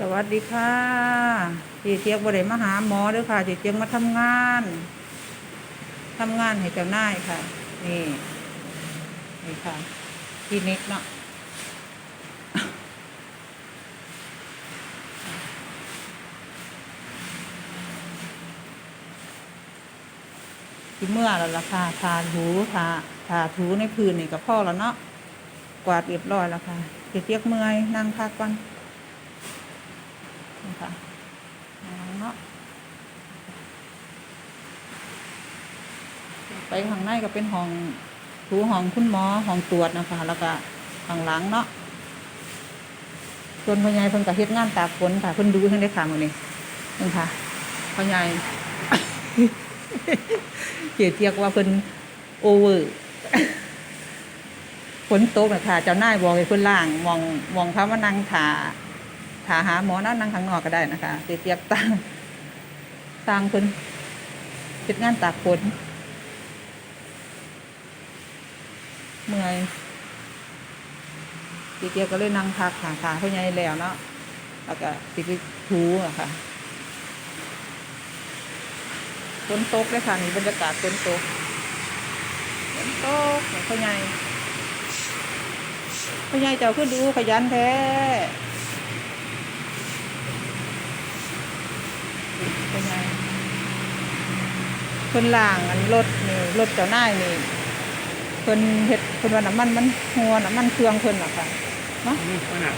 สวัสดีค่ะจีเจียกบริมาหาหมอด้วยค่ะจีเจียกมาทำงานทำงานให้เจ้านายค่ะ นี่นี่ค่ะคลินิกเนาะที่เมื่อแล้วล่ะค่ะทาถูทาทาถูในพื้นนี่กับพ่อแล้วเนาะกวาดเรียบร้อยแล้วค่ะจีเจียกเมื่อยนั่งพักก่อน นี่ค่ะเอาเนาะไปข้างในก็เป็นห้องถูห้องคุณหมอห้องตรวจนะคะ แล้วก็ข้างหลังเนาะส่วนพ่อใหญ่เพิ่นก็เฮ็ดงานตากฝนค่ะเพิ่นดูเพิ่นได้ค่ะมื้อนี้นี่ค่ะพ่อใหญ่เกียเทียกว่าเพิ่นโอเวอร์ฝนตกนะคะเจ้านายบอกให้เพิ่นล่างมองมองเขามานั่งถา ถาหาหมอนั่นนั่งข้างนอกก็ได้นะคะเตียบตังตังคนเฮ็ดงานตากฝนเมื่อยตีเตียบก็เลยนั่งพักขาขาเขาใหญ่แล้วเนาะแล้วก็ติไปถูอะค่ะฝนตกเลยค่ะนี่บรรยากาศฝนตกฝนตกเขาใหญ่เขาใหญ่เจ้าขึ้นดูขยันแท้ เป็นไงคนล่างอันรถนี่รถเจ้านายนี่เพิ่นเฮ็ดเพิ่นว่าน้ำมันมันหัวน้ำมันเครื่องเพิ่นน่ะค่ะเนาะนี่ขนาด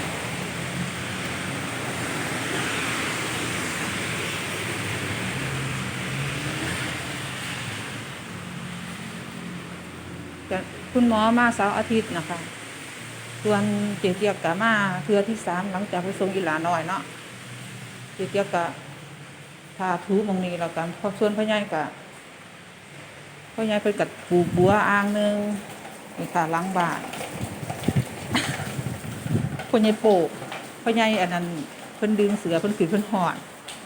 แต่คุณหมอมาเสาร์อาทิตย์นะคะส่วนเจียเจียกกะมาเทือที่สามหลังจากไปส่งอีหลาน้อยเนาะเจียเจียกกะ พาทูมองนี้แล้วกันพอส่วนพ่อใหญ่กะพ่อใหญ่เพิ่นกัดปูบัวอ่างหนึงนี่ค่ะล้างบานพ่อใหญ่โปกพ่อใหญ่อันนั้นเพิ่นดึงเสือเพิ่นขืนเพิ่นห่อน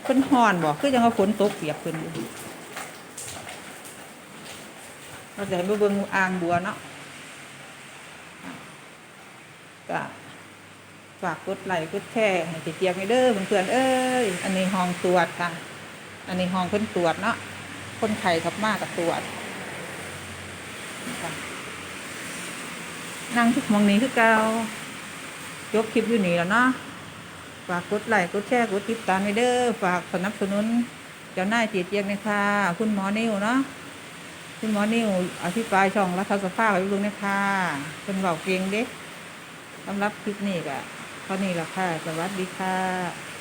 เพิ่นห่อนบ่คือยังว่าฝนตกเปียกเพิ่นอยู่เราจะให้มาเบิ่งอ่างบัวเนาะก็ฝากกดไลค์กดแชร์ให้เจียกๆให้เด้อเพื่อนๆเอ้ยอันนี้ห้องตรวจค่ะ อันนี้ห้องเพิ่นตรวจเนาะคนไข้ขับมากกับตรวจนั่งทุกมองนี้คือเกายกคลิปอยู่นี่แล้วเนาะฝากกดไลค์กดแชร์กดติดตามไปเด้อฝากสนับสนุนเจ้าหน้ายเจียเจียงเลยค่ะคุณหมอนิวเนาะคุณหมอนิวอธิบายช่องรัฐสภาไว้เบิ่งเลยค่ะเป็นเบาเก่งเด็กสำหรับคลิปนี้ก็เท่านี้ละค่ะ สวัสดีค่ะ